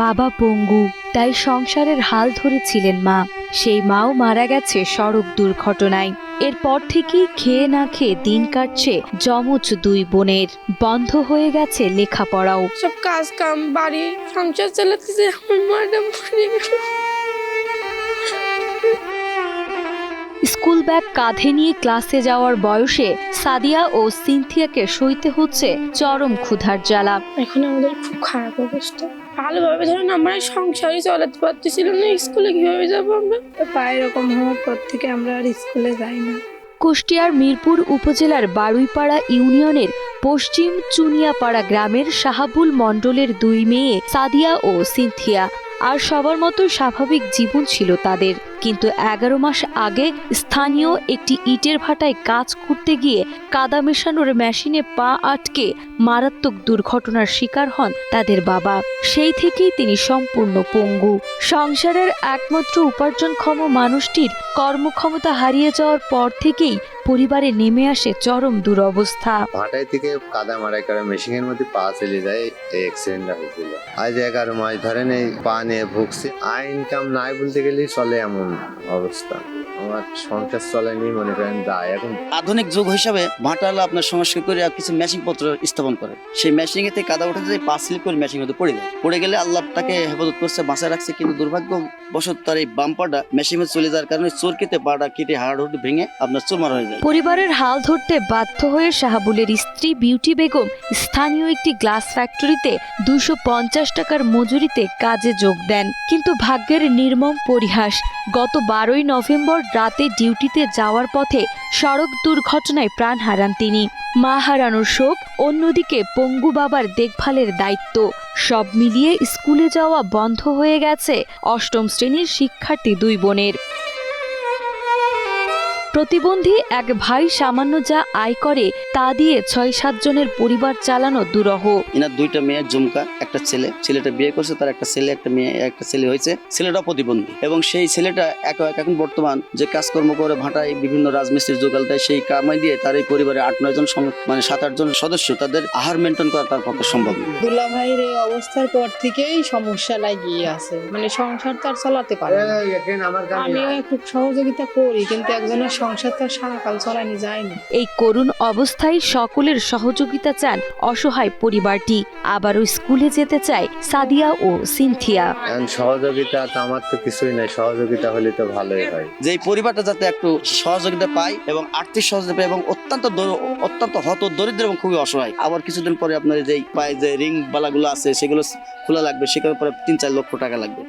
বাবা পঙ্গু তাই সংসারের হাল ধরেছিলেন মা। সেই মাও মারা গেছে সড়ক দুর্ঘটনায়। এরপর থেকেই খেয়ে না খেয়ে দিন কাটছে যমজ দুই বোনের। বন্ধ হয়ে গেছে লেখাপড়াও। সব কাজ কাম, বাড়ি, সংসার চালাতেছে ব্যাগ কাঁধে নিয়ে ক্লাসে যাওয়ার বয়সে সাদিয়া ও সিনথিয়াকে সইতে হচ্ছে চরম ক্ষুধার জ্বালা। এখন আমাদের খুব খারাপ অবস্থা। ভালোভাবে ধরেন আমরা সংসারই চালাতে পারতেছিল না স্কুলে কীভাবে যাব আমরা? পা এরকম হওয়ার পর থেকে আমরা আর স্কুলে যাই না। কুষ্টিয়ার মিরপুর উপজেলার বারুইপাড়া ইউনিয়নের পশ্চিম চুনিয়াপাড়া গ্রামের শাহাবুল মণ্ডলের দুই মেয়ে সাদিয়া ও সিনথিয়া। আর সবার মতো স্বাভাবিক জীবন ছিল তাদের। কিন্তু এগারো মাস আগে স্থানীয় একটি ইটের ভাটায় কাজ করতে গিয়ে কাদা মেশানোর মেশিনে পা আটকে মারাত্মক দুর্ঘটনার শিকার হন তাদের বাবা। সেই থেকেই তিনি সম্পূর্ণ পঙ্গু। সংসারের একমাত্র উপার্জনক্ষম মানুষটির কর্মক্ষমতা হারিয়ে যাওয়ার পর থেকেই পরিবারে নেমে আসে চরম দুরবস্থা। ভাটাই থেকে কাদা মারাই করে মেশিনের মধ্যে পা চলে যায় এই অ্যাক্সিডেন্টটা হয়েছিল। আজ এগারো মাস ধরেন এই পা নিয়ে ভুগছি। আয় ইনকাম নাই বলতে গেলেই চলে এমন অবস্থা। আমার সংসার চলেনি মনে করেন যায় এখন। আধুনিক যুগ হিসাবে ভাটা আপনার সংস্কার করে আর কিছু মেশিন পত্র স্থাপন করে। সেই মেশিন এতে কাদা উঠে যায় পা স্লিপ করে মেশিন হতে পড়ে যায়। পড়ে গেলে আল্লাহ তাকে হেফাজত করছে বাঁচায় রাখছে। কিন্তু দুর্ভাগ্য বশত তার এই বাম্পারটা মেশিনে চলে যাওয়ার কারণে চোর কেটে পাটা কেটে হাড় হুড ভেঙে আপনার চুরমার হয়ে যায়। পরিবারের হাল ধরতে বাধ্য হয়ে শাহাবুলের স্ত্রী বিউটি বেগম স্থানীয় একটি গ্লাস ফ্যাক্টরিতে দুশো টাকার মজুরিতে কাজে যোগ দেন। কিন্তু ভাগ্যের নির্মম পরিহাস, গত বারোই নভেম্বর রাতে ডিউটিতে যাওয়ার পথে সড়ক দুর্ঘটনায় প্রাণ হারান তিনি। মা হারানোর শোক, অন্যদিকে পঙ্গু বাবার দেখভালের দায়িত্ব। সব মিলিয়ে স্কুলে যাওয়া বন্ধ হয়ে গেছে অষ্টম শ্রেণির শিক্ষার্থী দুই বোনের। প্রতিবন্ধী এক ভাই সামান্য যা আয় করে তা দিয়ে ছয় সাতজনের পরিবার চালানো দুরহ। এনার দুইটা মেয়ে জুমকা একটা ছেলে। ছেলেটা বিয়ে করছে তার একটা ছেলে একটা মেয়ে একটা ছেলে হয়েছে। ছেলেটা প্রতিবন্ধী। এবং সেই ছেলেটা এক এখন বর্তমান যে কাজকর্ম করে ভাটায় বিভিন্ন রাজমিস্ত্রির যোগাল দেয় সেই কামাই দিয়ে তার এই পরিবারে আট নয় জন সম- মানে সাত আট জন সদস্য তাদের আহার মেনটেন করা তার পক্ষে সম্ভব না। দুলা ভাইয়ের এই অবস্থার পর থেকেই সমস্যা লাগিয়ে আছে। মানে সংসার তার চালাতে পারে আমিও একটু সহযোগিতা করি কিন্তু একজনের সংসার তো সারাকাল চালানি যায় না এই করুণ অবস্থায় সকলের সহযোগিতা চান অসহায় পরিবারটি। আবারও স্কুলে যেতে চায় সাদিয়া ও সিনথিয়া। সহযোগিতা তো আমার তো কিছুই নাই সহযোগিতা হলে তো ভালোই হয়। যে পরিবারটা যাতে একটু সহযোগিতা পায় এবং আর্থিক সহযোগিতা পায় এবং অত্যন্ত অত্যন্ত হত দরিদ্র এবং খুবই অসহায়। আবার কিছুদিন পরে আপনার যেই পায়ে যে রিং বালাগুলো আছে সেগুলো খোলা লাগবে সেখানে পরে তিন চার লক্ষ টাকা লাগবে।